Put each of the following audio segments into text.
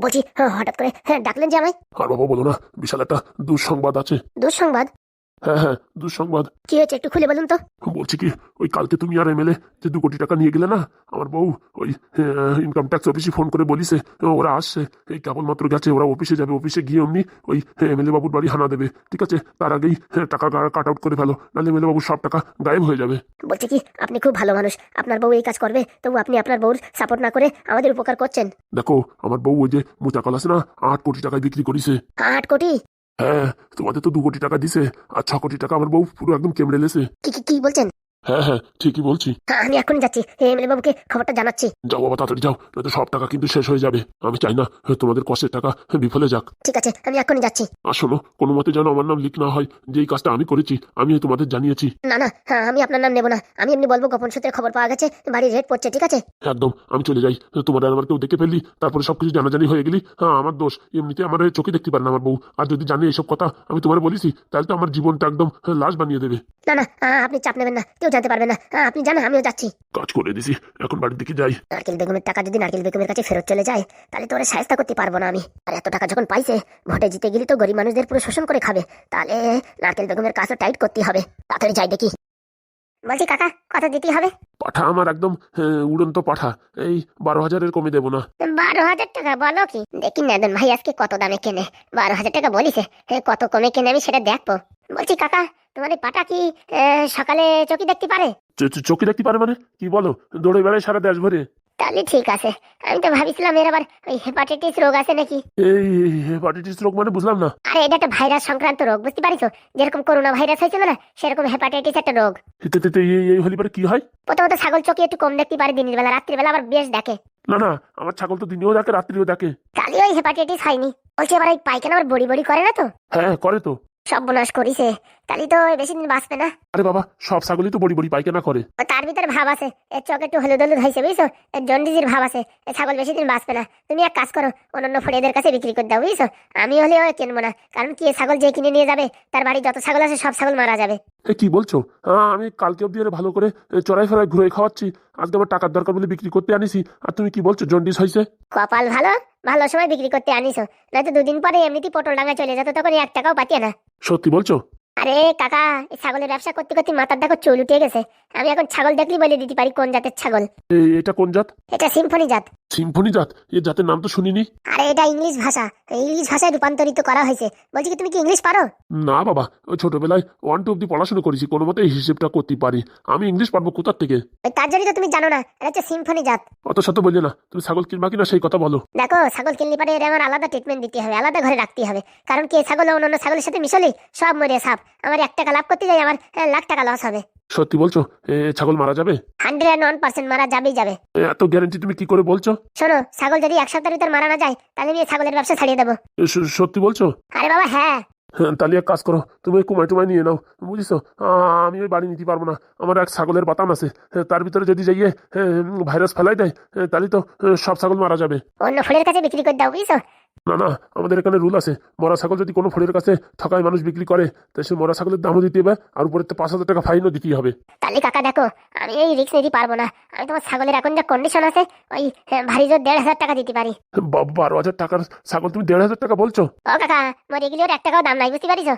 বলছি হ্যাঁ, হঠাৎ করে হ্যাঁ, ডাকলেন যে আমায়। আর বাবা বলো না বিশাল একটা দুঃসংবাদ আছে। দুঃসংবাদ? হ্যাঁ হ্যাঁ দুঃসংবাদ। কি হয়েছে একটু খুলে বলুন তো। বলছি কি ওই কালকে তুমি আর এমএলএ যে দু কোটি টাকা নিয়ে গেলে না আমার বউ ওই ইনকাম ট্যাক্স অফিসে ফোন করে বলিছে ওরা আসছে এই কেবলমাত্র গেছে ওরা অফিসে যাবে অফিসে গিয়ে অমনি ওই এমএলএ বাবুর বাড়ি হানা দেবে ঠিক আছে? তার আগেই হ্যাঁ, টাকা কাট আউট করে ফেলো নাহলে এমএলএ বাবুর সব টাকা গায়েব হয়ে যাবে। বলছি কি আপনি খুব ভালো মানুষ আপনার বউ এই কাজ করবে তবু আপনি আপনার বউর সাপোর্ট না করে আমাদের উপকার করছেন। দেখো আমার বউ ওই যে মোটা কল আছে না আট কোটি টাকায় বিক্রি করেছে। আট কোটি? হ্যাঁ তোমাদের তো দু কোটি টাকা দিছে, আর ছ কোটি টাকা আমার বউ পুরো একদম কেমড়ে লেছে। কি বলছেন? হ্যাঁ হ্যাঁ ঠিকই বলছি। হ্যাঁ, আমি যাচ্ছি। এমএলএ বাবুকে খবরটা জানাচ্ছি। যাও বাবা তাড়াতাড়ি যাও। নয়তো সব টাকা কিন্তু শেষ হয়ে যাবে। আমি চাই না তোমাদের কষ্টের টাকা বিফলে যাক। ঠিক আছে আমি এখনই যাচ্ছি। শোনো কোনো মতে যেন আমার নাম লিখ না হয়। যে এই কাজটা আমি করেছি আমি তোমাদের জানিয়েছি। না না হ্যাঁ আমি আপনার নাম নেব না। আমি এমনি বলব গোপন সূত্রে খবর পাওয়া গেছে বাড়ির রেট পড়ছে ঠিক আছে? একদম আমি চলে যাই। তোমাদের আমার কেউ দেখে ফেললি তারপরে সবকিছু জানাজানি হয়ে গেলি? হ্যাঁ আমার দোষ। এমনিতে আমার চোখে দেখতে পারে না আমার বউ। আর যদি জানি এইসব কথা আমি তোমার বলিছি তাহলে তো আমার জীবনটা একদম হ্যাঁ, লাশ বানিয়ে দেবে। না না আপনি চাপ নেবেন না। কেউ জানতে পারবে না। আপনি জানা আমিও যাচ্ছি। কাজ করে দিছি এখন বাড়ির দিকে যাই। নারকেল বেগমের টাকা যদি নারকেল বেগমের কাছে ফেরত চলে যায় তাহলে তো ওরা সাহায্য করতে পারব না আমি। আর এত টাকা যখন পাইছে ভোটে জিতে গেলে তো গরিব মানুষদের পুরো শোষণ করে খাবে। তাহলে নারকেল বেগমের কাজও টাইট করতে হবে। তাড়াতাড়ি যাই দেখি। বলছি কাকা কত দিতে হবে? পাঠা আমার একদম উড়ন্ত পাঠা। এই বারো হাজারের কমে দেবো না। বারো হাজার টাকা বলো কি? দেখি নেদন ভাই আজকে কত দামে কেনে। বারো হাজার টাকা বলিছে কত কমে কেনে আমি সেটা দেখব। বলছি কাকা তোমার এই পাটা কি সকালে চকি দেখতে পারে? চ- চ- চোখে দেখতে পারে মানে? কি বলো? দৌড়ে বেড়ায় সারা দেশ ভরে। তাহলে ঠিক আছে। আমি তো ভাবিছিলাম এর আবার ওই হেপাটাইটিস রোগ আছে নাকি? এই হেপাটাইটিস রোগ মানে বুঝলাম না। আরে এটা একটা ভাইরাস সংক্রান্ত রোগ বুঝতে পারিছো? যেরকম করোনা ভাইরাস হয়েছিল না সেরকম হেপাটাইটিস একটা রোগ। এই হলি পরে কি হয়? প্রথমত ছাগল চোখে একটু কম দেখতে পারে দিনের বেলা রাত্রির বেলা আবার বেশ দেখে। না না আমার ছাগল তো দিনেও দেখে রাত্রিও দেখে। তাহলে ওই হেপাটাইটিস হয়নি। বলছি এবার ওই পায়খানা আবার বড়ি বড়ি করে না তো? হ্যাঁ করে তো। সব বনাশ করিছে। তাহলে তো বেশি দিন বাঁচবে না। আরে বাবা সব ছাগলই তো বড়ি বড়ি পায়খানা করে। ও তার ভিতরে ভাব আছে। এর চোখ একটু হলুদ হলুদ হয়েছে বুঝছ? এর জন্ডিসের ভাব আছে। এ ছাগল বেশি দিন বাঁচবে না। তুমি এক কাজ করো অন্যান্য ফড়িয়াদের কাছে বিক্রি করে দাও বুঝছ? আমি হলেও কিনবো না। কারণ কি ছাগল যে কিনে নিয়ে যাবে তার বাড়ি যত ছাগল আছে সব ছাগল মারা যাবে। এ কি বলছো? হ্যাঁ আমি কালকে অব্দি ভালো করে চড়াই ফেরাই ঘুরে খাওয়াচ্ছি। আজকে আমার টাকার দরকার বলে বিক্রি করতে আনিছি। আর তুমি কি বলছো জন্ডিস হয়েছে? কপাল ভালো? ভালো সময় বিক্রি করতে আনিছো। নয়তো দুদিন পরে এমনিতেই পটল ডাঙা চলে যেত তখন এক টাকাও পাতিয়ে না। সত্যি বলছো? আরে কাকা এই ছাগলের ব্যবসা করতে করতে মাথার দেখো চুল উঠে গেছে। আমি এখন ছাগল দেখলি বলে দিতে পারি কোন জাতের ছাগল। এই এটা কোন জাত? এটা সিম্ফনি জাত। সিম্ফনি জাত এ জাতের নাম তো শুনিনি। আরে এটা ইংলিশ ভাষা। ইংলিশ ভাষায় রূপান্তরিত করা হয়েছে। বলছি কি তুমি কি ইংলিশ পারো? না বাবা ওই ছোটবেলায় ওয়ান টু অব্দি পড়াশোনা করেছি কোনো মতে হিসেবটা করতে পারি। আমি ইংলিশ পারব কোথার থেকে? ওই তার জন্যই তো তুমি জানো না এটা হচ্ছে সিম্ফনি জাত। অত শত বললে না তুমি ছাগল কিনবা কিনা সেই কথা বলো। দেখো ছাগল কিনলে পারে এটা আমার আলাদা ট্রিটমেন্ট দিতে হবে আলাদা ঘরে রাখতে হবে। কারণ কি ছাগল অন্যান্য ছাগলের সাথে মিশলেই সব মরে সাপ। আমার এক টাকা লাভ করতে যাই আমার লাখ টাকা লস হবে। সত্যি বলছো? এ ছাগল মারা যাবে? হান্ড্রেড অ্যান্ড ওয়ান পার্সেন্ট মারা যাবেই যাবে। এ, এত গ্যারান্টি তুমি কি করে বলছো? শোনো ছাগল যদি এক সপ্তাহের ভিতর মারা না যায় তাহলে আমি এই ছাগলের ব্যবসা ছাড়িয়ে দেবো। এ, স- সত্যি বলছো? আরে বাবা হ্যাঁ। হ্যাঁ, তাহলে এক কাজ করো তুমি ওই টুমাই নিয়ে নাও বুঝিছো? আ- আমি ওই বাড়ি নিতে পারব না আমার এক ছাগলের বাতান আছে হ্যাঁ, তার ভিতরে যদি যাইয়ে ভাইরাস ফেলাই দেয় হ্যাঁ, তাহলে তো হ্যাঁ, সব ছাগল মারা যাবে। অন্য ফুলের কাছে বিক্রি করে দাও বুঝছ? না না আমাদের এখানে রুল আছে। মরা ছাগল যদি কোনো ফলের কাছে ঠকায় মানুষ বিক্রি করে তো সে মরা ছাগলের দামও দিতে হবে আর উপরে তো পাঁচ হাজার টাকা ফাইনও দিতেই হবে। তাহলে কাকা দেখো আমি এই রিক্স নিতে পারব না। আমি তোমার ছাগলের এখন যা কন্ডিশন আছে ওই ভারী জোর দেড় হাজার টাকা দিতে পারি। বারো হাজার টাকার ছাগল তুমি দেড় হাজার টাকা বলছো? ও কাকা মোর এগুলোর এক টাকাও দাম নাই বুঝতে পারিস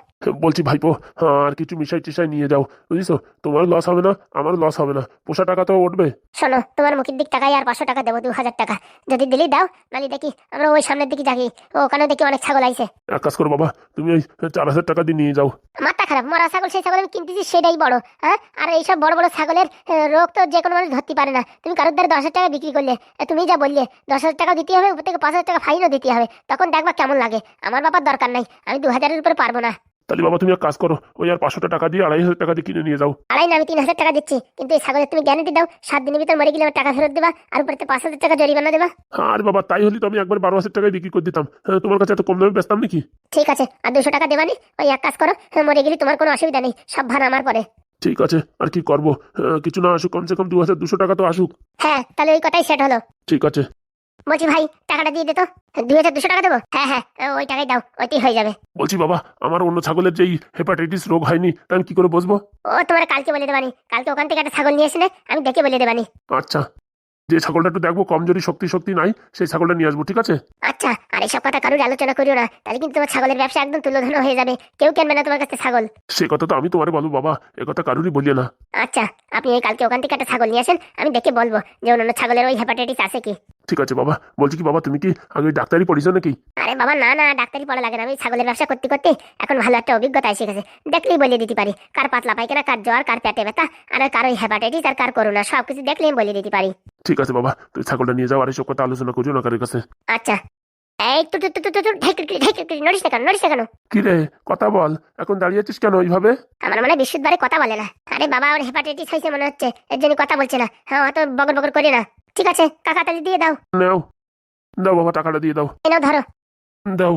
বলছি ভাইপো হ্যাঁ, আর কিছু মিশাই টিশাই নিয়ে যাও বুঝিছো? তোমার লস হবে না আমার লস হবে না। পোষা টাকা তো উঠবে। শোনো তোমার মুখের দিক টাকায় আর পাঁচশো টাকা দেবো দু হাজার টাকা। যদি দিলি দাও নালি দেখি আমরা ওই সামনের দিকে যাকি ওখানে দেখি অনেক ছাগল আইছে। এক কাজ করো বাবা তুমি ওই চার হাজার টাকা দিয়ে নিয়ে যাও। মাথা খারাপ মরা ছাগল সেই ছাগল আমি কিনতেছি সেটাই বড় হ্যাঁ? আর এইসব বড় বড় ছাগলের রোগ তো যে কোনো মানুষ ধরতে পারে না। তুমি কারোর দ্বারা দশ হাজার টাকা বিক্রি করলে তুমি যা বললে দশ হাজার টাকা দিতে হবে উপর থেকে পাঁচ হাজার টাকা ফাইনও দিতে হবে। তখন দেখবা কেমন লাগে। আমার বাবার দরকার নাই আমি দু হাজারের উপরে পারব না। তাহলে বাবা তুমি এক কাজ করো ওই আর পাঁচশো টাকা দিয়ে আড়াই হাজার টাকা দিয়ে কিনে নিয়ে যাও। আড়াই না আমি তিন হাজার টাকা দিচ্ছি কিন্তু এই ছাগলের তুমি গ্যারান্টি দাও সাত দিনের ভিতর মরে গেলে আমার টাকা ফেরত দেবা আর উপরে পাঁচ হাজার টাকা জরিমানা দেবা। আর বাবা তাই হলে তো আমি একবার বারো হাজার টাকায় বিক্রি করে দিতাম। হ্যাঁ, তোমার কাছে এত কম দামে বেচতাম নাকি? ঠিক আছে আর দুশো টাকা দেবানি ওই এক কাজ করো হ্যাঁ, মরে গেলে তোমার কোনো অসুবিধা নেই সব ভাড়া আমার পরে। ঠিক আছে আর কি করব? হ্যাঁ, কিছু না আসুক কমসে কম দু হাজার দুশো টাকা তো আসুক। হ্যাঁ তাহলে ওই কথাই সেট হলো। ঠিক আছে। বলছি ভাই টাকাটা দিয়ে দে তো। দুই হাজার দুশো টাকা দেবো? হ্যাঁ হ্যাঁ ওই টাকাই দাও ওইটাই হয়ে যাবে। বলছি বাবা আমার অন্য ছাগলের যেই হেপাটাইটিস রোগ হয়নি তা আমি কি করে বসবো? ও তোমার কালকে বলে দেবানি। কালকে ওখান থেকে একটা ছাগল নিয়ে এসে আমি দেখে বলে দেবানি। আচ্ছা। যে ছাগলটা একটু দেখব কমজোরি শক্তি শক্তি নাই সেই ছাগলটা নিয়ে আসব ঠিক আছে? আচ্ছা আর এসব কথা কারোর আলোচনা করিও না তাহলে কিন্তু তোমার ছাগলের ব্যবসা একদম তুলোধনো হয়ে যাবে। কেউ কেনবে না তোমার কাছে ছাগল। সে কথা তো আমি তোমারে বলব বাবা এ কথা কারুরই বলিয়ে না। আচ্ছা আপনি এই কালকে ওখান থেকে একটা ছাগল নিয়ে আসেন আমি দেখে বলব যে অন্যান্য ছাগলের ওই হেপাটাইটিস আছে কি। ঠিক আছে বাবা বলছি কি বাবা তুমি কি আগে ডাক্তারি পড়িছো নাকি? আরে বাবা না না ডাক্তারি পড়া লাগে না আমি ছাগলের ব্যবসা করতে করতে এখন ভালো একটা অভিজ্ঞতা এসে গেছে। দেখলেই বলে দিতে পারি কার পাতলা পায়খানা কার জ্বর কার পেটে ব্যথা আর কার ওই হেপাটাইটিস আর কার করোনা সব কিছু দেখলেই বলে দিতে পারি। ঠিক আছে বাবা। তুই ছাগলটা নিয়ে যাও আর এসব কথা আলোচনা করিও না কারোর কাছে। আচ্ছা। এই তু তু তু তু তু ঢেক ঢেক ঢেক ঢেক নড়িস না কেন নড়িস না কেন? কি রে? কথা বল। এখন দাঁড়িয়ে আছিস কেন ওইভাবে আমার মনে বিশুদ্ধবারে কথা বলে না। আরে বাবা ওর হেপাটাইটিস হয়েছে মনে হচ্ছে। এর জন্য কথা বলছে না। হ্যাঁ অত বগর বগর করি না। ঠিক আছে দিয়ে দাও। নাও। দাও বাবা টাকাটা দিয়ে দাও। এই নাও ধরো। দাও।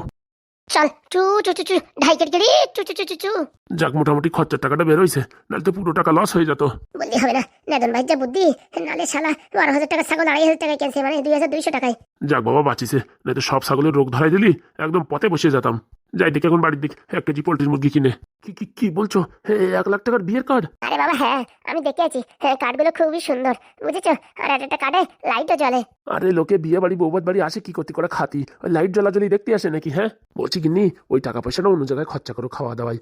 চল চু চু চু চু ঢাই কেটে কেটে চু চু চু চু চু। যাক মোটামুটি খরচার টাকাটা বেরোইছে নাহলে তো পুরো টাকা লস হয়ে যেত। বললি হবে না। নেদন ভাই, যা বুদ্ধি। নালে শালা, বারো হাজার টাকা ছাগল আড়াই হাজার টাকায় কেনছে মানে দুই হাজার দুইশো টাকায়। যাক বাবা, বাঁচিছে। নয়তো সব ছাগলের রোগ ধরাই দিলি, একদম পথে বসে যেতাম। যাই দেখে এখন বাড়ির দিক। এক কেজি পোল্ট্রির মুরগি কিনে। কি কি কি বলছো? এক লাখ টাকার বিয়ের কার্ড আরে বাবা হ্যাঁ আমি দেখে আছি। হ্যাঁ কার্ডগুলো খুবই সুন্দর। বুঝেছ? আর একটা একটা কার্ডে লাইটও জ্বলে। আরে লোকে বিয়ে বাড়ি বৌবাদ বাড়ি আসে কি করতে করে খাতি? ওই লাইট জ্বলাজ্বলি দেখতে আসে নাকি হ্যাঁ? বলছি কিনি ওই টাকা পয়সাটা অন্য জায়গায় খরচা করো খাওয়া দাওয়াই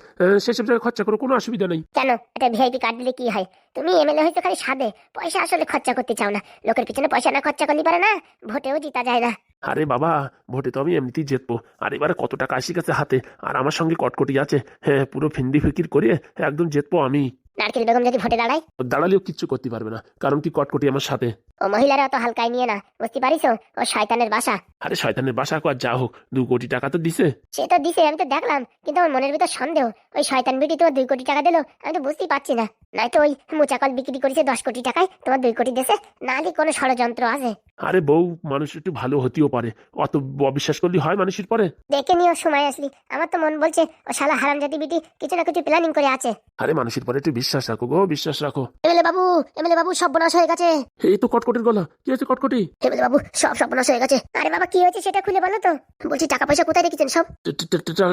সেসব জায়গায় খরচা করো কোনো অসুবিধা নেই। কেন? এটা ভিআইপি কার্ড দিলে কি হয়? তুমি এমএলএ হয়েছো খালি সাদে পয়সা আসলে খরচা করতে চাও না। লোকের পিছনে পয়সা না খরচা করলে পারে না। ভোটেও জিতা যায় না। আরে বাবা, ভোটে তো আমি এমনিতেই জিতবো। আর এবারে কত টাকা আসি গেছে হাতে? আর আমার সঙ্গে কটকটি আছে। হ্যাঁ পুরো ফিন্দি ফিকির করে একদম জিতবো আমি। নারকেল বেগম যদি ভোটে দাঁড়ায়? দাঁড়ালেও কিচ্ছু করতে পারবে না কারণ কি কটকটি আমার সাথে। ও মহিলারা অত হালকায় নিয়ে না বুঝতে পারিস ও? শয়তানের বাসা। আরে শয়তানের বাসা আর যা হোক দু কোটি টাকা তো দিছে। সে তো দিছে আমি তো দেখলাম কিন্তু আমার মনের ভিতর সন্দেহ। ওই শয়তান বিটি তোমার দুই কোটি টাকা দিলো আমি তো বুঝতেই পারছি না। নয়তো ওই মুচাকল বিক্রি করেছে দশ কোটি টাকায় তোমার দুই কোটি দেশে? নাহলে কোনো ষড়যন্ত্র আছে? আরে বউ মানুষ একটু ভালো হতেও পারে। অত অবিশ্বাস করলে হয় মানুষের পরে? দেখে নিও সময় আসলি। আমার তো মন বলছে ও শালা হারাম জাতি বিটি কিছু না কিছু প্ল্যানিং করে আছে। আরে মানুষের পরে একটু বিশ্বাস রাখো গো বিশ্বাস রাখো। এমএলএ বাবু এমএলএ বাবু সব বনাশ হয়ে গেছে। এই তো কটকটির গলা কি আছে কটকটি? এমএলএ বাবু সব সর্বনাশ হয়ে গেছে। আরে বাবা কি হয়েছে সেটা খুলে বলো তো। বলছি টাকা পয়সা কোথায় রেখেছেন সব?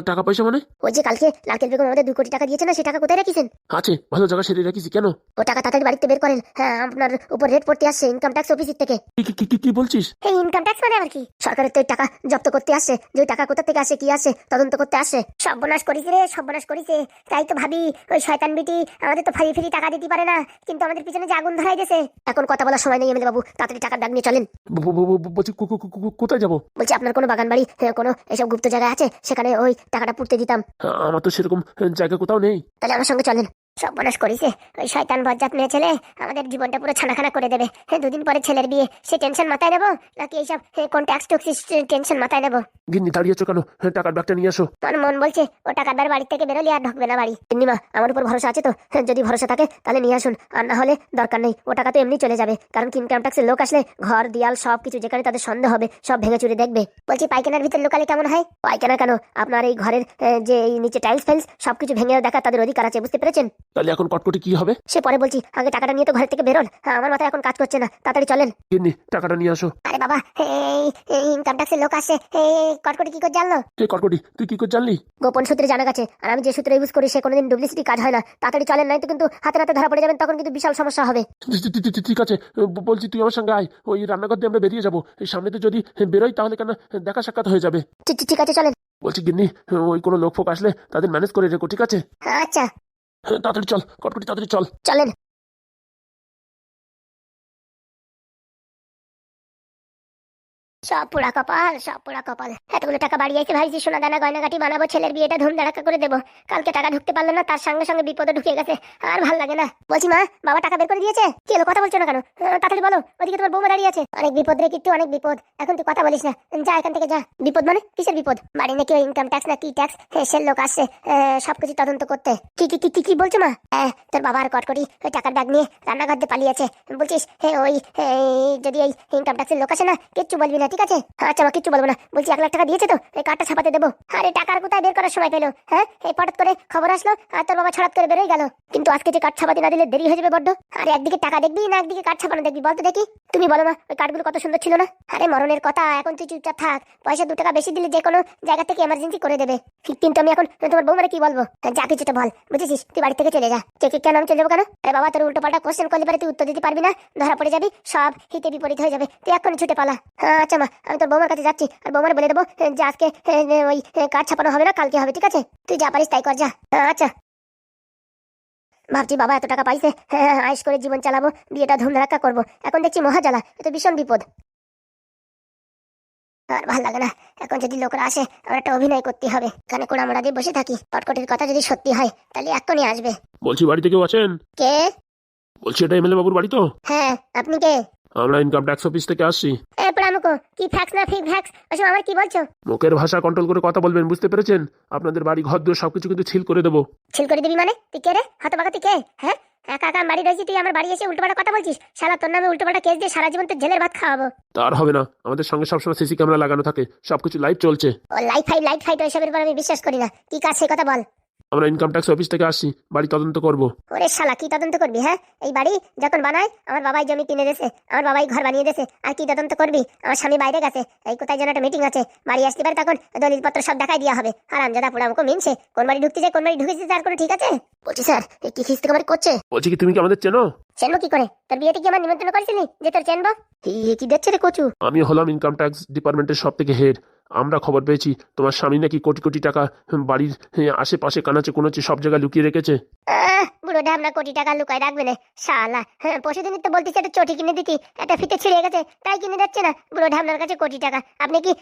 টাকা পয়সা মানে? ওই যে কালকে লালকেল বেগম আমাদের দুই কোটি টাকা দিয়েছে না সে টাকা কোথায় রেখেছেন? আছে ভালো জায়গা সেরে রাখিস কেন? ও টাকা তাড়াতাড়ি বাড়িতে বের করেন। হ্যাঁ আপনার উপর রেট পড়তে আসছে ইনকাম ট্যাক্স অফিসের থেকে। কি কি- কি- বলছিস? এই ইনকাম ট্যাক্স মানে আর কি? সরকারের তো টাকা জব্দ করতে আসে যে টাকা কোথা থেকে আসে কি আসে তদন্ত করতে আসে সব সর্বনাশ করিছে রে সব সর্বনাশ করিছে। তাই তো ভাবি ওই শয়তান বিটি আমাদের তো ফ্রি ফ্রি টাকা দিতে পারে না কিন্তু আমাদের পিছনে যে আগুন ধরাই গেছে এখন কথা বলার সময় নেই এমএলএ বাবু তাড়াতাড়ি টাকার ডাক নিয়ে চলেন। বলছি কোথায় যাব? বলছি আপনার কোনো বাগান বাড়ি হ্যাঁ, কোনো এসব গুপ্ত জায়গা আছে সেখানে ওই টাকাটা পুরতে দিতাম। আমার তো সেরকম জায়গা কোথাও নেই। তাহলে আমার সঙ্গে চলেন। সর্বনাশ করিছে ওই শয়তান বজ্জাত মেয়ে ছেলে আমাদের জীবনটা পুরো ছানাখানা করে দেবে। হ্যাঁ, দুদিন পরে ছেলের বিয়ে সে টেনশন মাথায় নেব? নাকি এইসব হ্যাঁ, কোন ট্যাক্স টুক্সিস টেনশন মাথায় নেব? গিন্নি দাঁড়িয়েছো কেন? হ্যাঁ, টাকার ব্যাগটা নিয়ে আসো আমার মন বলছে ও টাকা বার বাড়ি থেকে বেরোলে আর ঢুকবে না বাড়ি। নিমা আমার উপর ভরসা আছে তো? হ্যাঁ, যদি ভরসা থাকে তাহলে নিয়ে আসুন। আর না হলে দরকার নেই ও টাকা তো এমনি চলে যাবে। কারণ ইনকাম ট্যাক্সের লোক আসলে ঘর দিয়াল সব কিছু যেখানে তাদের সন্দেহ হবে সব ভেঙে চুরে দেখবে। বলছি পায়খানার ভিতর লোকালে কেমন হয়? পায়খানা কেন? আপনার এই ঘরের যে এই নিচে টাইলস ফাইলস সবকিছু ভেঙে দেখা তাদের অধিকার আছে বুঝতে পেরেছেন? তাহলে এখন কটকটি কি হবে? সে পরে বলছি আগে টাকাটা নিয়ে তো ঘর থেকে বেরোন। হ্যাঁ, আমার মাথায় এখন কাজ করছে না তাড়াতাড়ি চলেন। গিন্নি টাকাটা নিয়ে আসো। আরে বাবা এই ইনকাম ট্যাক্সের লোক আসে এই কটকটি কি করে জানলো? এই কটকটি? তুই কি করে জানলি? গোপন সূত্রে জানা গেছে আর আমি যে সূত্রে ইউজ করি সে কোনোদিন ডুপ্লিসিটি কাজ হয় না। তাড়াতাড়ি চলেন নাই তো কিন্তু হাতে হাতে ধরা পড়ে যাবেন তখন কিন্তু বিশাল সমস্যা হবে। ঠিক- ঠিক- ঠিক- ঠিক আছে ব- বলছি তুই আমার সঙ্গে আয়। ওই রান্নাঘর দিয়ে আমরা বেরিয়ে যাব। এই সামনে তো যদি বেরোই তাহলে কেন দেখা সাক্ষাৎ হয়ে যাবে? ঠিক ঠিক- ঠিক আছে চলেন। বলছি গিন্নি ওই কোনো লোক ফোক আসলে তাদের ম্যানেজ করে রেখো ঠিক আছে? আচ্ছা। তাড়াতাড়ি চল কটকটি তাড়াতাড়ি চল। চলেন। সব পোড়া কপাল, সব পোড়া কপাল। এতগুলো টাকা বাড়ি ভাইছি সোনা দানা গয়নাগাটি বানাবো, ছেলের বিয়েটা করে দেবো। কালকে টাকা ঢুকতে পারল না, তার সঙ্গে সঙ্গে বিপদে ঢুকে গেছে। আর ভালো লাগে না। বলছি মা, বাবা টাকা বের করে দিয়েছে? কি হলো, কথা বলছো না কেন? তাড়াতাড়ি বলো, ওদিকে তোমার দাঁড়িয়ে আছে। অনেক বিপদ রে কিন্তু অনেক বিপদ। এখন তুই কথা বলিস না। যা এখান থেকে যা। বিপদ মানে? কিসের বিপদ? বাড়ি নাকি ইনকাম ট্যাক্স না কি ট্যাক্স সে লোক আসছে সবকিছু তদন্ত করতে। কি কি কি কি বলছো মা? হ্যাঁ তোর বাবার কটকটি ওই টাকার ব্যাগ নিয়ে রান্নাঘর দিয়ে পালিয়েছে। বলছিস ওই যদি এই ইনকাম ট্যাক্সের লোক আসে না, কিচ্ছু বলবি না ঠিক আছে? আচ্ছা কিছু কিচ্ছু বলব না। বলছি এক লাখ টাকা দিয়েছে তো, এই কার্ডটা ছাপাতে দেবো। আরে টাকার কোথায় বের করার সময় পেল? হ্যাঁ এই হঠাৎ করে খবর আসলো, আর তোর বাবা ছড়াত করে বেরোই গেল। কিন্তু আজকে যে কার্ড ছাপাতে না দিলে দেরি হয়ে যাবে বড্ড। আরে একদিকে টাকা দেখবি, না একদিকে কার্ড ছাপানো দেখবি, বলতো দেখি। তুমি বলো না, ওই কার্ডগুলো কত সুন্দর ছিল না? আরে মরণের কথা, এখন তুই চুপচাপ থাক। পয়সা দু টাকা বেশি দিলে যে কোনো জায়গা থেকে এমার্জেন্সি করে দেবে। কিন্তু আমি এখন তোমার বৌমারে কি বলব? যা কিছুটা বল বুঝেছিস? তুই বাড়ি থেকে চলে যা। কেন আমি চলে যাব কেন? আরে বাবা তোর উল্টো পাল্টা কোশ্চেন করলে পারে তুই উত্তর দিতে পারবি না। ধরা পড়ে যাবি সব হিতে বিপরীত হয়ে যাবে। তুই এক্ষুনি ছুটে পালা। হ্যাঁ আচ্ছা মা আমি তোর বৌমার কাছে যাচ্ছি। আর বৌমার বলে দেবো যে আজকে এ, এ, ওই কার্ড ছাপানো হবে না কালকে হবে ঠিক আছে? তুই যা পারিস তাই কর যা। হ্যাঁ, আচ্ছা। ভাবছি বাবা এত টাকা পাইছে হ্যাঁ আইস করে জীবন চালাবো বিয়েটা ধুমধারাক্কা করব। এখন দেখছি মহাজালা এ ভীষণ বিপদ। আর ভালো লাগে না। এখন যদি লোকরা আসে আমার একটা অভিনয় করতে হবে। এখানে কোড়ামোড়া দিয়ে বসে থাকি। পটকটির কথা যদি সত্যি হয় তাহলে এক্ষুনি আসবে। বলছি বাড়িতে কেউ আছেন? কে? বলছি এটা এমএলএ বাবুর বাড়ি তো? হ্যাঁ আপনি কে? আমরা ইনকাম ট্যাক্স অফিস থেকে আসছি। এ কি ফ্যাক্স না ফিক ফ্যাক্স ওসব আমার কি বলছো? মুখের ভাষা কন্ট্রোল করে কথা বলবেন বুঝতে পেরেছেন? আপনাদের বাড়ি ঘর দিয়ে সবকিছু কিন্তু ছিল করে দেবো। ছিল করে দিবি মানে? তুই কে রে? তুই কে? হ্যাঁ? একা একা বাড়ি রয়েছি তুই আমার বাড়ি এসে উল্টোপাল্টা কথা বলছিস? শালা তোর নামে উল্টোপাল্টা কেস দিয়ে সারা জীবন তোর জেলের ভাত খাওয়াবো। তার হবে না। আমাদের সঙ্গে সবসময় সিসি ক্যামেরা লাগানো থাকে। সবকিছু লাইভ চলছে। ও লাইট ফাইট ওইসবের উপর আমি বিশ্বাস করি না। কি কাজ সেই কথা বল। আমরা ইনকাম ট্যাক্স অফিস থেকে আসছি বাড়ি তদন্ত করব। ওরে শালা কি তদন্ত করবি হ্যাঁ? এই বাড়ি যখন বানায় আমার বাবাই জমি কিনে দেছে আমার বাবাই ঘর বানিয়ে দেছে আর কি তদন্ত করবি? আমার স্বামী বাইরে গেছে এই কোথায় যেন একটা মিটিং আছে বাড়ি আসতে পারে তখন দলিলপত্র সব দেখাই দেওয়া হবে। আর আমজাদা পুরা আমাকে মিনছে কোন বাড়ি ঢুকতে যায় কোন বাড়ি ঢুকেছে তার কোনো ঠিক আছে? বলছি স্যার এই কি খিস্তি কামারি করছে? বলছি কি তুমি কি আমাদের চেনো? চেনবো কি করে? তোর বিয়েতে কি আমার নিমন্ত্রণ করেছিলি যে তোর চেনবো? কি দেখছে রে কচু? আমি হলাম ইনকাম ট্যাক্স ডিপার্টমেন্টের সব থেকে হেড আমরা খবর পেয়েছি তোমার স্বামী নাকি কোটি কোটি টাকা বাড়ির আশেপাশে কানাচে কোনাচে সব জায়গায় লুকিয়ে রেখেছে। আহ, বুড়ো ঢামনা কোটি টাকা লুকায় রাখবে না শালা। হ্যাঁ পরশুদিনই তো বলতেছি একটা চটি কিনে দিতি একটা ফিতে ছিঁড়ে গেছে তাই কিনে দিচ্ছে না। বুড়ো ঢামনার কাছে কোটি টাকা আপনি কি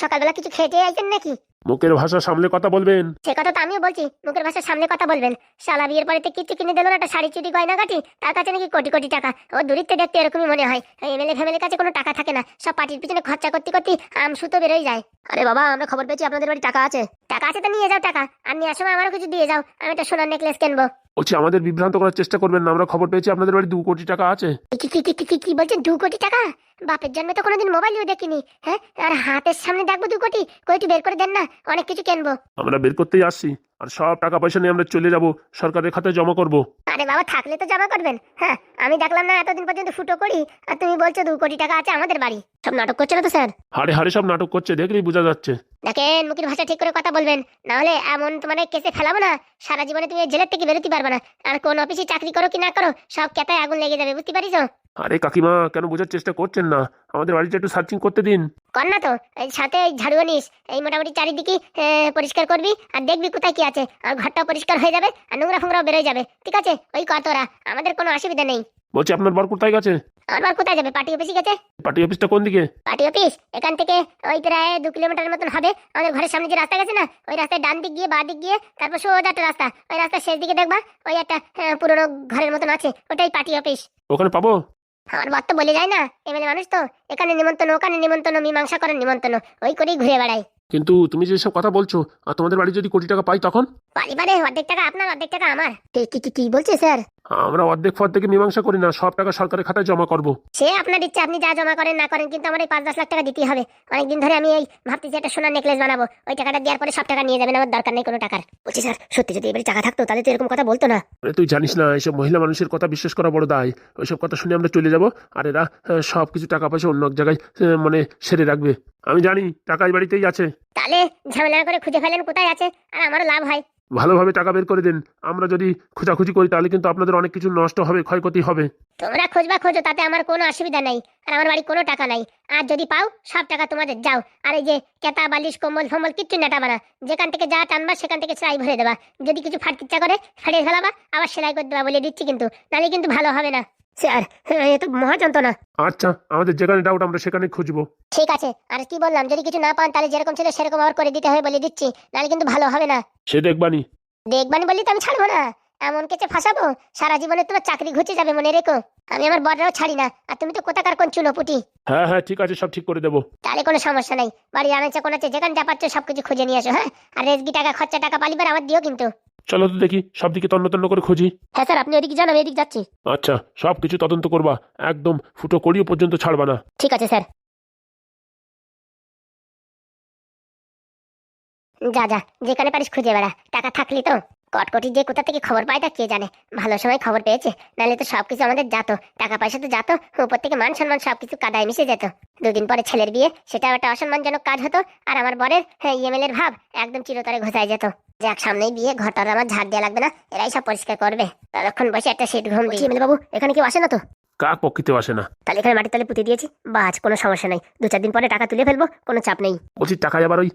সকালবেলা কিছু খেটে আইছেন নাকি? মুখের ভাষা সামলে কথা বলবেন। সে কথা তো আমিও বলছি মুখের ভাষার সামনে কথা বলবেন। শালা বিয়ের পরে তো কিচ্ছু কিনে দিল না একটা শাড়ি চুটি গয়না কাটি তার কাছে নাকি কোটি কোটি টাকা। ও দূরিত্বে দেখতে এরকমই মনে হয় এমএলএ ফ্যামিলির কাছে কোনো টাকা থাকে না সব পার্টির পিছনে খরচা করতে করতে আম সুতো বেরোয় যায়। আরে বাবা আমরা খবর পেয়েছি আপনাদের বাড়ি টাকা আছে। টাকা আছে তো নিয়ে যাও টাকা। আর নিয়ে সময় আমারও কিছু দিয়ে যাও। আমি একটা সোনার নেকলেস কিনবো। বলছি আমাদের বিভ্রান্ত করার চেষ্টা করবেন না। আমরা খবর পেয়েছি আপনাদের বাড়ি দু কোটি টাকা আছে। কি কি কি কি কি বলছেন? দু কোটি টাকা? বাপের জন্মে তো কোনোদিন মোবাইলও দেখিনি হ্যাঁ? আর হাতের সামনে দেখব দু কোটি? কোটি বের করে দেন না অনেক কিছু কিনবো। আমরা বের করতেই আসছি। আর সব টাকা পয়সা নিয়ে আমরা চলে যাব সরকারের খাতায় জমা করব। আরে বাবা থাকলে তো জমা করবেন। হ্যাঁ আমি দেখলাম না এতদিন পর্যন্ত ফুটো করি আর তুমি বলছো দু কোটি টাকা আছে আমাদের বাড়ি। সব নাটক করছে না তো স্যার? হাড়ে হাড়ে সব নাটক করছে দেখলেই বোঝা যাচ্ছে। দেখেন মুখের ভাষা ঠিক করে কথা বলবেন। না হলে এমন তোমার কেসে ফেলাবো না সারা জীবনে তুমি এই জেলের থেকে বেরোতে পারবে না। আর কোন অফিসে চাকরি করো কি না করো সব কেতায় আগুন লেগে যাবে বুঝতে পারিস? আরে কাকিমা কেন বোঝার চেষ্টা করছেন না? আমাদের বাড়িটা একটু সার্চিং করতে দিন। কর না তো এই সাথে এই ঝাড়ুও নিস। এই মোটামুটি চারিদিকে পরিষ্কার করবি আর দেখবি কোথায় কি আছে। আর ঘরটাও পরিষ্কার হয়ে যাবে আর নোংরা ফোংরাও বেরোয় যাবে। ঠিক আছে? ওই কর তোরা আমাদের কোনো অসুবিধা নেই। বলছি আপনার বর কোথায় গেছে? আমার বার কোথায় যাবে? পার্টি অফিসে গেছে? পার্টি অফিসটা কোন দিকে? পার্টি অফিস এখান থেকে ওই প্রায় দু কিলোমিটারের মতন হবে। আমাদের ঘরের সামনে যে রাস্তা গেছে না ওই রাস্তায় ডান দিক গিয়ে বা দিক গিয়ে তারপর সোজা একটা রাস্তা। ওই রাস্তার শেষ দিকে দেখবা ওই একটা আহ, পুরোনো ঘরের মতন আছে। ওটাই পার্টি অফিস ওখানে পাবো? আমার বর তো বলে যায় না এমএলএ মানুষ তো এখানে নিমন্ত্রণ ওখানে নিমন্ত্রণ মীমাংসা করেন নিমন্ত্রণ ওই করেই ঘুরে বেড়াই। কিন্তু তুমি যে সব কথা বলছো আর তোমাদের বাড়ি যদি কোটি টাকা পাই তখন? পারিবারে অর্ধেক টাকা আপনার অর্ধেক টাকা আমার। কি কি কি- কি বলছে স্যার? আমরা অর্ধেক ফর থেকে মীমাংসা করি না সব টাকা সরকারের খাতায় জমা করব। সে আপনার ইচ্ছে আপনি যা জমা করেন না করেন কিন্তু আমার এই পাঁচ দশ লাখ টাকা দিতেই হবে। অনেকদিন ধরে আমি এই ভাবতেছি একটা সোনার নেকলেস বানাবো। ওই টাকাটা দেওয়ার পরে সব টাকা নিয়ে যাবেন আমার দরকার নেই কোনো টাকার। বলছি স্যার সত্যি যদি এবারে টাকা থাকতো তাহলে তো এরকম কথা বলতো না? আরে তুই জানিস না এইসব মহিলা মানুষের কথা বিশ্বাস করা বড় দায়। ওইসব কথা শুনে আমরা চলে যাব আর এরা সব কিছু টাকা পয়সা অন্য এক জায়গায় মানে সেরে রাখবে। আমি জানি টাকা এই বাড়িতেই আছে। তাহলে ঝামেলা করে খুঁজে ফেলেন কোথায় আছে? আর আমারও লাভ হয়। ভালোভাবে টাকা বের করে দেন। আমরা যদি খোঁজাখুঁজি করি, তাহলে কিন্তু আপনাদের অনেক কিছু নষ্ট হবে, ক্ষয়ক্ষতি হবে। তোমরা খোঁজবা খোঁজো, তাতে আমার কোনো অসুবিধা নাই, আর আমার বাড়ি কোনো টাকা নাই। আর যদি পাও, সব টাকা তোমাদের, যাও। আর এই যে কেতা, বালিশ কম্বল ফম্বল কিচ্ছু নেটাবা বানা যেখান থেকে যা টানবা, সেখান থেকে সেলাই ভরে দেবা। যদি কিছু ফাটকিচ্ছা করে, ফাটিয়ে ফেলাবা, আবার সেলাই করে দেবা বলে দিচ্ছি কিন্তু তাহলে কিন্তু ভালো হবে না। স্যার এ তো মহা যন্ত্রণা। আচ্ছা আমাদের যেখানে ডাউট আমরা সেখানে খুঁজবো। ঠিক আছে আর কি বললাম যদি কিছু না পান তাহলে যেরকম ছিল সেরকম আবার করে দিতে হবে বলে দিচ্ছি নাহলে কিন্তু ভালো হবে না। সে দেখবানি। দেখবানি বললি তো আমি ছাড়বো না। এমন কেচে ফাঁসাবো? সারা জীবনে তোমার চাকরি ঘুচে যাবে মনে রেখো। আমি আমার বড়রাও ছাড়ি না আর তুমি তো কোথাকার কোন চুনোপুটি? হ্যাঁ হ্যাঁ ঠিক আছে সব ঠিক করে দেবো। তাহলে কোনো সমস্যা নাই। বাড়ি আনাচে কোনাচে যেখানে যা পাচ্ছ সবকিছু খুঁজে নিয়ে আসো হ্যাঁ? আর রেজগি টাকা খরচা টাকা পালিবার আমার দিও কিন্তু। চলো তো দেখি সব দিকে তন্ন তন্ন করে খুঁজি। হ্যাঁ স্যার আপনি এদিকে যান আমি এদিকে যাচ্ছি। আচ্ছা সব কিছু তদন্ত করবা একদম ফুটো করিও পর্যন্ত ছাড়বা না। ঠিক আছে স্যার। যা যা যেখানে পারিস খুঁজে বেড়া টাকা থাকলি তো। কটকটি যে কোথা থেকে খবর পায় তা কে জানে? ভালো সময় খবর পেয়েছে নাহলে তো সবকিছু আমাদের যাতো। টাকা পয়সা তো যাতো উপর থেকে মান সম্মান সবকিছু কাদায় মিশে যেত। দুদিন পরে ছেলের বিয়ে সেটা একটা অসম্মানজনক কাজ হতো আর আমার বরের হ্যাঁ ইএমএল এর ভাব একদম চিরতরে ঘোষায় যেত। যাক, সামনেই বিয়ে, ঘরটার আমার ঝাড় দেওয়া লাগবে না। এরাই সব পরিষ্কার করবে। তারক্ষণ বসে একটা সিট ঘুম বাবু, এখানে কেউ আসে না তো? কাক পক্ষিতেও আসে না। তাহলে এখানে মাটির তলে পুঁতে দিয়েছি। বাজ কোনো সমস্যা নাই। দু চার দিন পরে টাকা তুলে ফেলব কোনো চাপ নেই। বলছি টাকা আবার ওই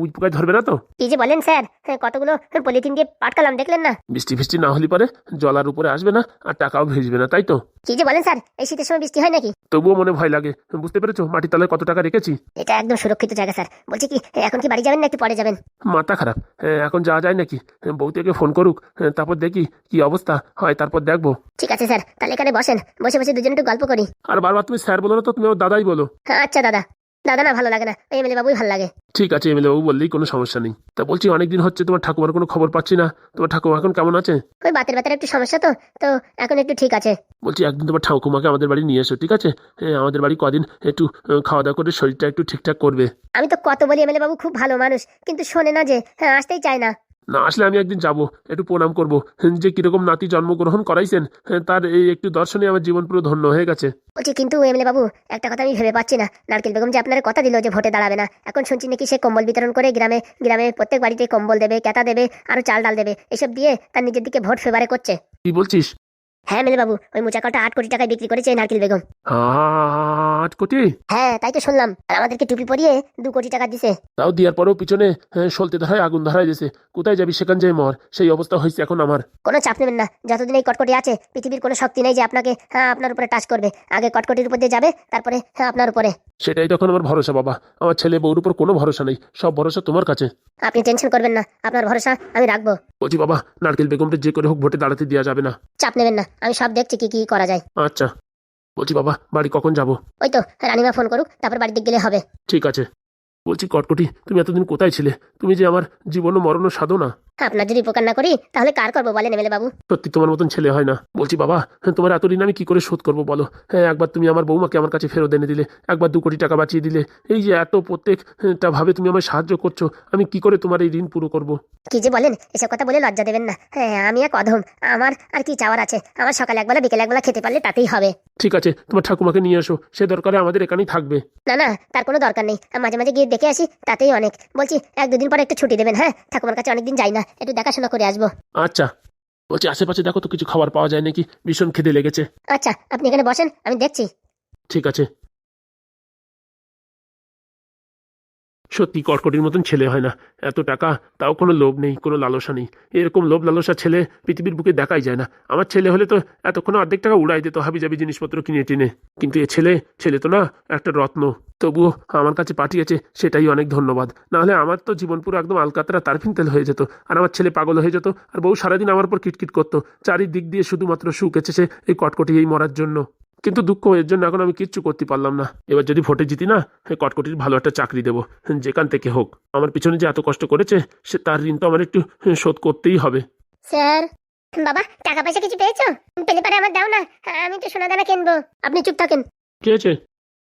উইট পোকায় ধরবে না তো? কি যে বলেন স্যার হ্যাঁ, কতগুলো পলিথিন দিয়ে পাটকালাম দেখলেন না? বৃষ্টি ফিষ্টি না হলে পরে জলার উপরে আসবে না আর টাকাও ভেজবে না তাই তো? কি যে বলেন স্যার এই শীতের সময় বৃষ্টি হয় নাকি? তবুও মনে ভয় লাগে। বুঝতে পেরেছ মাটির তলায় কত টাকা রেখেছি? এটা একদম সুরক্ষিত জায়গা স্যার। বলছি কি এখন কি বাড়ি যাবেন না একটু পরে যাবেন? মাথা খারাপ। হ্যাঁ, এখন যাওয়া যায় নাকি? বউ থেকে ফোন করুক হ্যাঁ, তারপর দেখি কি অবস্থা হয় তারপর দেখব। ঠিক আছে স্যার। তাহলে এখানে বসেন বসে বসে দুজন একটু গল্প করি। আর বারবার তুমি স্যার বলো না তো তুমি আমার দাদাই বলো। হ্যাঁ আচ্ছা দাদা। দাদা না ভালো লাগে না। এমএলএ বাবুই ভালো লাগে। ঠিক আছে এমএলএ বাবু বললেই কোনো সমস্যা নেই। তা বলছি অনেকদিন হচ্ছে তোমার ঠাকুমার কোনো খবর পাচ্ছি না। তোমার ঠাকুমা এখন কেমন আছে? ওই বাতের বাতের একটু সমস্যা তো তো এখন একটু ঠিক আছে। বলছি একদিন তোমার ঠাকুমাকে আমাদের বাড়ি নিয়ে এসো ঠিক আছে? হ্যাঁ, আমাদের বাড়ি কদিন একটু খাওয়া দাওয়া করে শরীরটা একটু ঠিকঠাক করবে। আমি তো কত বলি এমএলএ বাবু খুব ভালো মানুষ। কিন্তু শোনে না যে হ্যাঁ আসতেই চায় না। না আসলে আমি একদিন যাব একটু প্রণাম করব। যে কীরকম নাতি জন্মগ্রহণ করাইছেন তার এই একটু দর্শনে আমার জীবন পুরো ধন্য হয়ে গেছে। বলছি কিন্তু এমএলএ বাবু একটা কথা আমি ভেবে পাচ্ছি না। নারকেল বেগম যে আপনার কথা দিল যে ভোটে দাঁড়াবে না এখন শুনছি নাকি সে কম্বল বিতরণ করে গ্রামে গ্রামে প্রত্যেক বাড়িতে কম্বল দেবে কেতা দেবে আরও চাল ডাল দেবে। এসব দিয়ে তার নিজের দিকে ভোট ফেভারে করছে। কি বলছিস? হ্যাঁ এমএলএ বাবু ওই মুচাকলটা আট কোটি টাকায় বিক্রি করেছে নারকেল বেগম। আট কোটি? হ্যাঁ তাই তো শুনলাম। আর আমাদেরকে টুপি পরিয়ে দু কোটি টাকা দিছে। তাও দেওয়ার পরেও পিছনে হ্যাঁ, সলতে ধরায় আগুন ধরায় দিয়েছে কোথায় যাবি সেখান যাই মর সেই অবস্থা হয়েছে এখন আমার। কোনো চাপ নেবেন না। যতদিন এই কটকটি আছে পৃথিবীর কোনো শক্তি নেই যে আপনাকে হ্যাঁ আপনার উপরে টাচ করবে। আগে কটকটির উপর দিয়ে যাবে তারপরে হ্যাঁ আপনার উপরে। সেটাই তখন আমার ভরসা বাবা। আমার ছেলে বউর উপর কোনো ভরসা নেই। সব ভরসা তোমার কাছে। আপনি টেনশন করবেন না আপনার ভরসা আমি রাখব। বলছি বাবা নারকেল বেগমকে যে করে হোক ভোটে দাঁড়াতে দেওয়া যাবে না। চাপ নেবেন না আমি সব দেখছি কি কি করা যায়। আচ্ছা বলছি বাবা বাড়ি কখন যাব? ওই তো রানিমা ফোন করুক তারপর বাড়িতে গেলে হবে। ঠিক আছে। বলছি কটকটি তুমি এতদিন কোথায় ছিলে? তুমি যে আমার জীবন ও মরণ সাধনা। আপনার যদি উপকার না করি তাহলে কার করব বলেন এমএলএ বাবু? সত্যি তোমার মতন ছেলে হয় না। বলছি বাবা হ্যাঁ, তোমার এত ঋণ আমি কি করে শোধ করব বলো? হ্যাঁ একবার তুমি আমার বৌমাকে আমার কাছে ফেরত এনে দিলে একবার দু কোটি টাকা বাঁচিয়ে দিলে। এই যে এত প্রত্যেকটা ভাবে তুমি আমায় সাহায্য করছ আমি কি করে তোমার এই ঋণ পুরো করব? কি যে বলেন এসব কথা বলে লজ্জা দেবেন না। হ্যাঁ আমি এক অধম। আমার আর কি চাওয়ার আছে? আমার সকালে একবেলা বিকেলে একবেলা খেতে পারলে তাতেই হবে। ঠিক আছে তোমার ঠাকুমাকে নিয়ে এসো। সে দরকারে আমাদের এখানেই থাকবে। না না তার কোনো দরকার নেই। আমি মাঝে মাঝে গিয়ে দেখে আসি তাতেই অনেক। বলছি এক দুদিন পরে একটু ছুটি দেবেন হ্যাঁ? ঠাকুমার কাছে অনেকদিন যাই না। একটু দেখাশোনা করে আসব। আচ্ছা। বলছি আশেপাশে দেখো তো কিছু খাবার পাওয়া যায় নাকি? ভীষণ খিদে লেগেছে। আচ্ছা আপনি এখানে বসেন আমি দেখছি। ঠিক আছে। সত্যি কটকটির মতন ছেলে হয় না। এত টাকা, তাও কোনো লোভ নেই, কোনো লালসা নেই। এরকম লোভ লালসা ছেলে পৃথিবীর বুকে দেখাই যায় না। আমার ছেলে হলে তো এতক্ষণ অর্ধেক টাকা উড়াই দিত হাবি জাবি জিনিসপত্র কিনে টিনে। কিন্তু এ ছেলে ছেলে তো না, একটা রত্ন। তবুও আমার কাছে পাঠিয়েছে, সেটাই অনেক ধন্যবাদ। নাহলে আমার তো জীবন পুরো একদম আলকাতরা তারফিন তেল হয়ে যেত। আর আমার ছেলে পাগল হয়ে যেত, আর বউ সারাদিন আমার উপর কিটকিট করতো। চারিদিক দিয়ে শুধুমাত্র সুখ এসেছে এই কটকটি এই মরার জন্য। কিন্তু দুঃখ এর জন্য এখন আমি কিচ্ছু করতে পারলাম না। এবার যদি ভোটে জিতি না কটকটির ভালো একটা চাকরি দেবো যেখান থেকে হোক। আমার পিছনে যে এত কষ্ট করেছে সে তার ঋণ তো আমার একটু শোধ করতেই হবে। স্যার বাবা টাকা পয়সা কিছু পেয়েছ? পেলে পারে আমার দাও না আমি তো সোনা দানা কিনবো। আপনি চুপ থাকেন। কে আছে?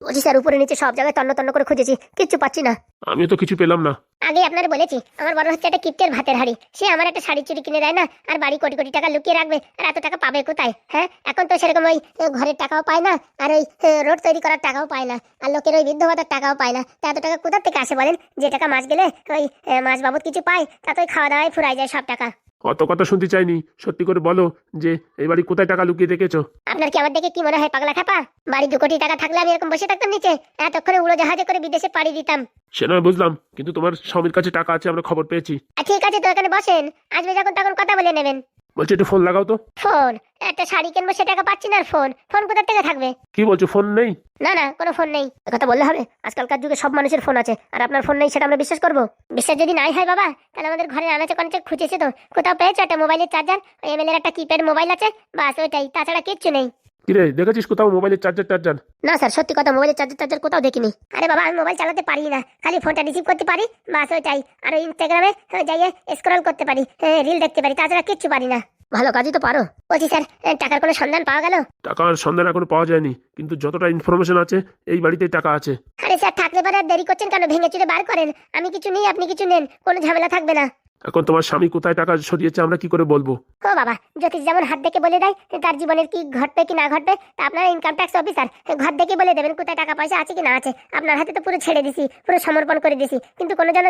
বলছি স্যার উপরে নিচে সব জায়গায় তন্ন তন্ন করে খুঁজেছি কিচ্ছু পাচ্ছি না। আমি তো কিছু পেলাম না। আগে আপনার বলেছি আমার বড় হচ্ছে একটা কিপ্টের ভাতের হাড়ি। সে আমার একটা শাড়ি চুরি কিনে দেয় না আর বাড়ি কোটি কোটি টাকা লুকিয়ে রাখবে আর এত টাকা পাবে কোথায় হ্যাঁ? এখন তো সেরকম ওই ঘরের টাকাও পায় না আর ওই রোড তৈরি করার টাকাও পায় না আর লোকের ওই বৃদ্ধ ভাতার টাকাও পায় না। তা এত টাকা কোথার থেকে আসে বলেন? যে টাকা মাছ গেলে ওই মাছ বাবদ কিছু পায় তা তো ওই খাওয়া দাওয়ায় ফুরাই যায় সব টাকা। অত কথা শুনতে চাইনি। সত্যি করে বলো যে এই বাড়ি কোথায় টাকা লুকিয়ে রেখেছো? আপনার কি আমার দেখে কি মনে হয় পাগলা খাপা বাড়ি দু কোটি টাকা থাকলে আমি এরকম বসে থাকতাম নিচে? এতক্ষণে উড়ো জাহাজে করে বিদেশে পাড়ি দিতাম। সে নয় বুঝলাম। কিন্তু তোমার স্বামীর কাছে টাকা আছে আমরা খবর পেয়েছি। ঠিক আছে তো এখানে বসেন। আসবে যখন তখন কথা বলে নেবেন। বলছি একটু ফোন লাগাও তো। ফোন? একটা শাড়ি কিনবো সে টাকা পাচ্ছি না আর ফোন। ফোন কোথার থেকে থাকবে? কি বলছো ফোন নেই? না না কোনো ফোন নেই। কথা বললে হবে? আজকালকার যুগে সব মানুষের ফোন আছে। আর আপনার ফোন নেই সেটা আমরা বিশ্বাস করব? বিশ্বাস যদি নাই হয় বাবা তাহলে আমাদের ঘরে আনাচে কানাচে খুঁজেছে তো। কোথাও পেয়েছ একটা মোবাইলের চার্জার এমএলএর এমএল এর একটা কিপ্যাড মোবাইল আছে? বাস ওইটাই। তাছাড়া কিচ্ছু নেই। কিরে দেখেছিস কোথাও মোবাইলের চার্জার টার্জার না স্যার সত্যি কথা মোবাইলের চার্জার টার্জার কোথাও দেখিনি। আরে বাবা আমি মোবাইল চালাতে পারি না। খালি ফোনটা রিসিভ করতে পারি বাস ওইটাই। আর ইনস্টাগ্রামে যাইয়ে স্ক্রল করতে পারি রিল দেখতে পারি তাছাড়া কিচ্ছু পারি না। ভালো কাজই তো পারো। বলছি স্যার টাকার কোনো সন্ধান পাওয়া গেল? টাকার সন্ধান এখনও পাওয়া যায়নি কিন্তু যতটা ইনফরমেশন আছে এই বাড়িতেই টাকা আছে। আরে স্যার থাকলে এবারে দেরি করছেন কেন? ভেঙে চুরে বার করেন। আমি কিছু নেই আপনি কিছু নেন কোনো ঝামেলা থাকবে না। এখন তোমার স্বামী কোথায় টাকা সরিয়েছে আমরা কি করে বলব? ও বাবা জ্যোতিষ যেমন হাত দেখে বলে দেয় তার জীবনের কি ঘটবে কি না ঘটবে তা আপনারা ইনকাম ট্যাক্স অফিসার ঘর দেখে বলে দেবেন কোথায় টাকা পয়সা আছে কি না আছে। আপনার হাতে তো পুরো ছেড়ে দিছি পুরো সমর্পণ করে দিছি কিন্তু কোনো যেন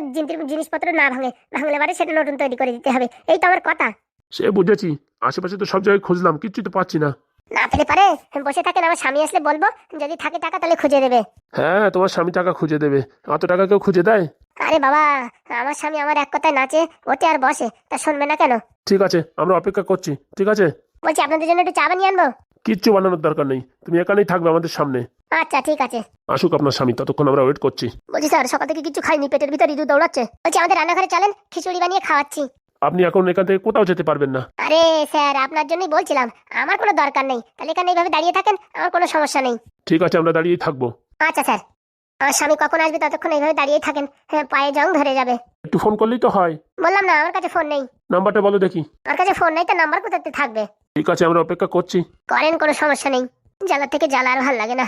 জিনিসপত্র না ভাঙে ভাঙলে বারে সেটা নতুন তৈরি করে দিতে হবে। এই তো আমার কথা। সে বুঝেছি আশেপাশে তো সব জায়গায় খুঁজলাম কিচ্ছু তো পাচ্ছি না। না পেলে পারে বসে থাকেন আমার স্বামী আসলে বলব যদি থাকে টাকা তাহলে খুঁজে দেবে। হ্যাঁ তোমার স্বামী টাকা খুঁজে দেবে। অত টাকা কেউ খুঁজে দেয়? আরে বাবা আমার স্বামী আমার এক কথায় নাচে ওঠে আর বসে তা শুনবে না কেন? ঠিক আছে আমরা অপেক্ষা করছি ঠিক আছে? বলছি আপনাদের জন্য একটু চা বানিয়ে আনব? কিচ্ছু বানানোর দরকার নেই তুমি এখানেই থাকবে আমাদের সামনে। আচ্ছা ঠিক আছে। আসুক আপনার স্বামী ততক্ষণ আমরা ওয়েট করছি। বলছি স্যার সকাল থেকে কিছু খাইনি পেটের ভিতর ইঁদুর দৌড়াচ্ছে। বলছি আমাদের রান্নাঘরে চলেন খিচুড়ি বানিয়ে খাওয়াচ্ছি। আপনি এখন এখান থেকে কোথাও যেতে পারবেন না। আরে স্যার আপনার জন্যই বলছিলাম। আমার কোনো দরকার নেই। তাহলে এখানে এইভাবে দাঁড়িয়ে থাকেন আমার কোনো সমস্যা নেই। ঠিক আছে আমরা দাঁড়িয়েই থাকব। আচ্ছা স্যার। আমার স্বামী কখন আসবে ততক্ষণ এইভাবে দাঁড়িয়ে থাকেন। হ্যাঁ পায়ে জং ধরে যাবে। একটু ফোন করলেই তো হয়। বললাম না আমার কাছে ফোন নেই। নাম্বারটা বলো দেখি। আমার কাছে ফোন নেই তো নাম্বার কোথাতে থাকবে? ঠিক আছে আমরা অপেক্ষা করছি। করেন কোনো সমস্যা নেই। জ্বালা থেকে জ্বালা আর ভালো লাগে না।